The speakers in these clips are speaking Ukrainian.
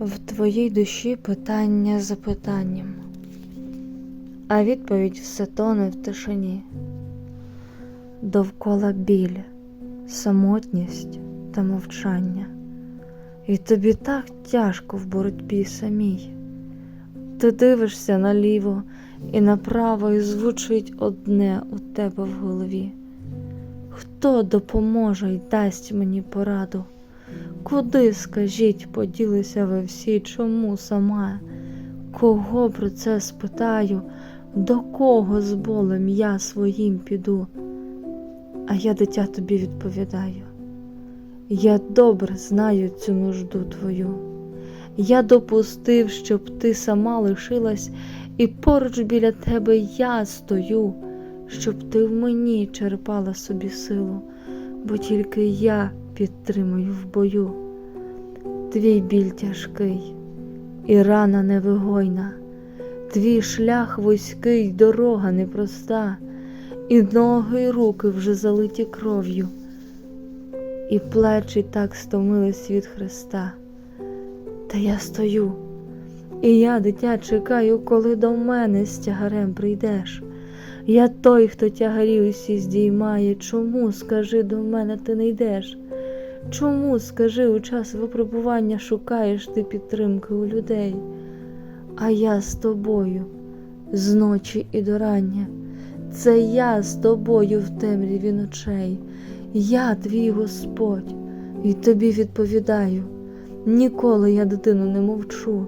В твоїй душі питання за питанням, а відповідь все тоне в тишині. Довкола біль, самотність та мовчання. І тобі так тяжко в боротьбі самій. Ти дивишся наліво і направо, і звучить одне у тебе в голові. Хто допоможе й дасть мені пораду? Куди, скажіть, поділися ви всі, чому сама? Кого про це спитаю, до кого з болем я своїм піду? А я, дитя, тобі відповідаю. Я добре знаю цю нужду твою. Я допустив, щоб ти сама лишилась, і поруч біля тебе я стою, щоб ти в мені черпала собі силу, бо тільки я підтримую в бою. Твій біль тяжкий, і рана невигойна, твій шлях вузький, дорога непроста, і ноги, і руки вже залиті кров'ю, і плечі так стомились від Христа. Та я стою, і я, дитя, чекаю, коли до мене з тягарем прийдеш. Я той, хто тягарі усі здіймає. Чому, скажи, до мене ти не йдеш? Чому, скажи, у час випробування шукаєш ти підтримки у людей? А я з тобою з ночі і до рання. Це я з тобою в темряві ночей. Я твій Господь, і тобі відповідаю. Ніколи я дитину не мовчу.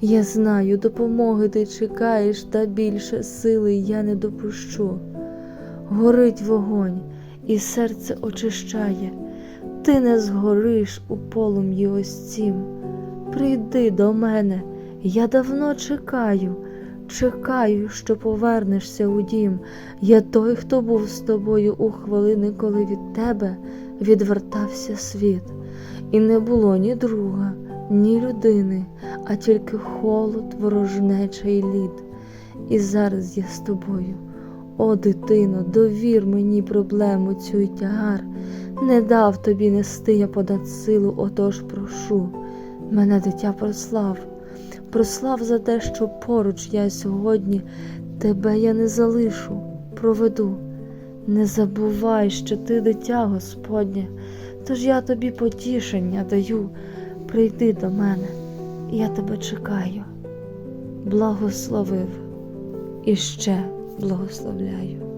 Я знаю, допомоги ти чекаєш, та більше сили я не допущу. Горить вогонь, і серце очищає, ти не згориш у полум'ї ось цім. Прийди до мене, я давно чекаю, чекаю, що повернешся у дім. Я той, хто був з тобою у хвилини, коли від тебе відвертався світ, і не було ні друга ні людини, а тільки холод, ворожнеча й лід. І зараз я з тобою. О, дитино, довір мені проблему цю й тягар. Не дав тобі нести я подат силу, отож прошу. Мене дитя прослав, прослав за те, що поруч я сьогодні тебе я не залишу, проведу. Не забувай, що ти дитя Господнє, тож я тобі потішення даю. Прийди до мене, я тебе чекаю, благословив і ще благословляю.